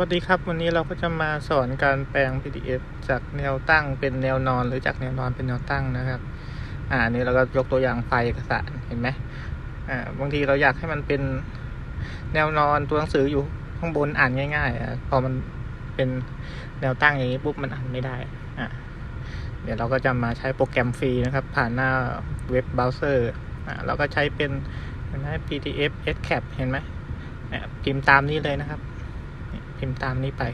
วัสดีครับ วันนี้เราก็จะมาสอนการแปลง PDF จากแนวตั้งเป็นแนวนอนหรือจากแนวนอนเป็นแนวตั้งนะครับ อ่านี้เราก็ยกตัวอย่างไฟล์เอกสารเห็นไหมอ่าบางทีเราอยากให้มันเป็นแนวนอนตัวหนังสืออยู่ข้างบนอ่านง่ายๆอะพอมันเป็นแนวตั้งอย่างนี้ปุ๊บมันอ่านไม่ได้อ่าเดี๋ยวเราก็จะมาใช้โปรแกรมฟรีนะครับ ผ่านหน้าเว็บเบราว์เซอร์อ่าเราก็ใช้เป็นเห็นไหม PDF Escape เห็นไหมเนี่ยพิมพ์ตามนี้เลยนะครับ พิมพ์ตามนี้ไป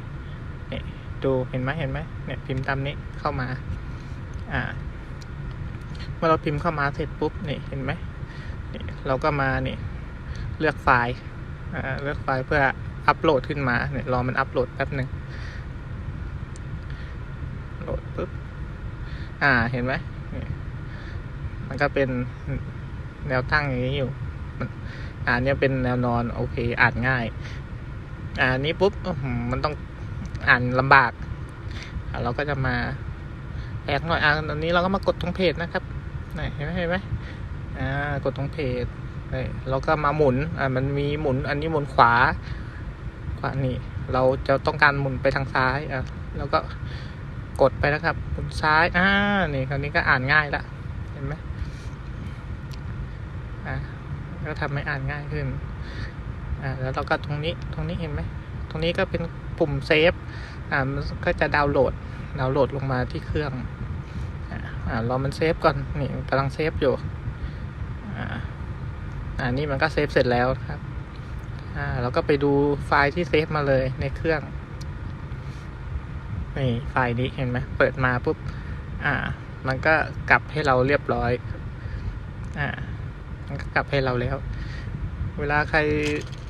เนี่ยดูเห็นไหมเห็นไหมเนี่ยพิมพ์ตามนี้เข้ามาอ่าเมื่อเราพิมพ์เข้ามาเสร็จปุ๊บนี่เห็นไหมนี่เราก็มานี่เลือกไฟล์อ่าเลือกไฟล์เพื่ออัปโหลดขึ้นมาเนี่ยรอมันอัปโหลดแป๊บหนึ่งโหลดปุ๊บอ่าเห็นไหมนี่มันก็เป็นแนวตั้งอย่างนี้อยู่ อ่าเนี่ยเป็นแนวนอนโอเค อ่านง่าย อ่านี้ปุ๊บมันต้องอ่านลำบาก เราก็จะมาแอกหน่อยอ่าอันนี้เราก็มากดตรงเพจนะครับเห็นไหมเห็นไหมอ่ากดตรงเพจเราก็มาหมุนอ่ามันมีหมุน อันนี้หมุนขวา ขวานี่ เราจะต้องการหมุนไปทางซ้ายอะแล้วก็กดไปนะครับหมุนซ้ายอ่านี่คราวนี้ก็อ่านง่ายละเห็นไหมอ่าก็ทำให้อ่านง่ายขึ้น อ่าแล้วเราก็ตรงนี้ตรงนี้เห็นไหมตรงนี้ก็เป็นปุ่มเซฟอ่ามันก็จะดาวน์โหลดดาวน์โหลดลงมาที่เครื่องอ่าอ่ารอมันเซฟก่อนนี่กำลังเซฟอยู่อ่าอ่านี่มันก็เซฟเสร็จแล้วครับอ่าเราก็ไปดูไฟล์ที่เซฟมาเลยในเครื่องนี่ไฟล์นี้เห็นไหมเปิดมาปุ๊บอ่า มันก็กลับให้เราเรียบร้อยอ่ามันก็กลับให้เราแล้ว เวลาใคร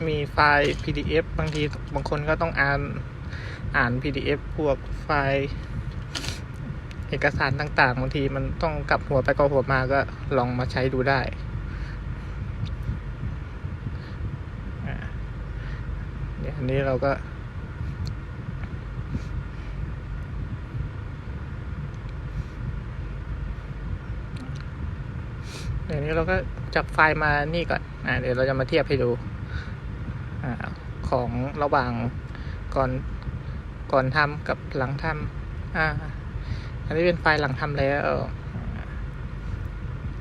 มีไฟล์ PDF บางทีบางคนก็ต้องอ่านอ่าน PDF พวกไฟล์เอกสารต่างๆบางทีมันต้องกลับหัวไปกลับหัวมาก็ลองมาใช้ดูได้ เดี๋ยวอันนี้เราก็ เดี๋ยวนี้เราก็จับไฟล์มานี่ก่อนอ่าเดี๋ยวเราจะมาเทียบให้ดูอ่าของระหว่างก่อนก่อนทำกับหลังทำอ่าอันนี้เป็นไฟล์หลังทำแล้ว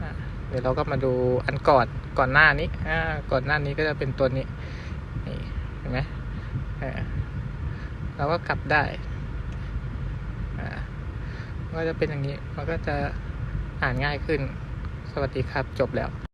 อ่าเดี๋ยวเราก็มาดูอันก่อนก่อนหน้านี้อ่าก่อนหน้านี้ก็จะเป็นตัวนี้นี่เห็นไหมอ่าเราก็กลับได้อ่าก็จะเป็นอย่างนี้มันก็จะอ่านง่ายขึ้น วัสดีครับ จบแล้ว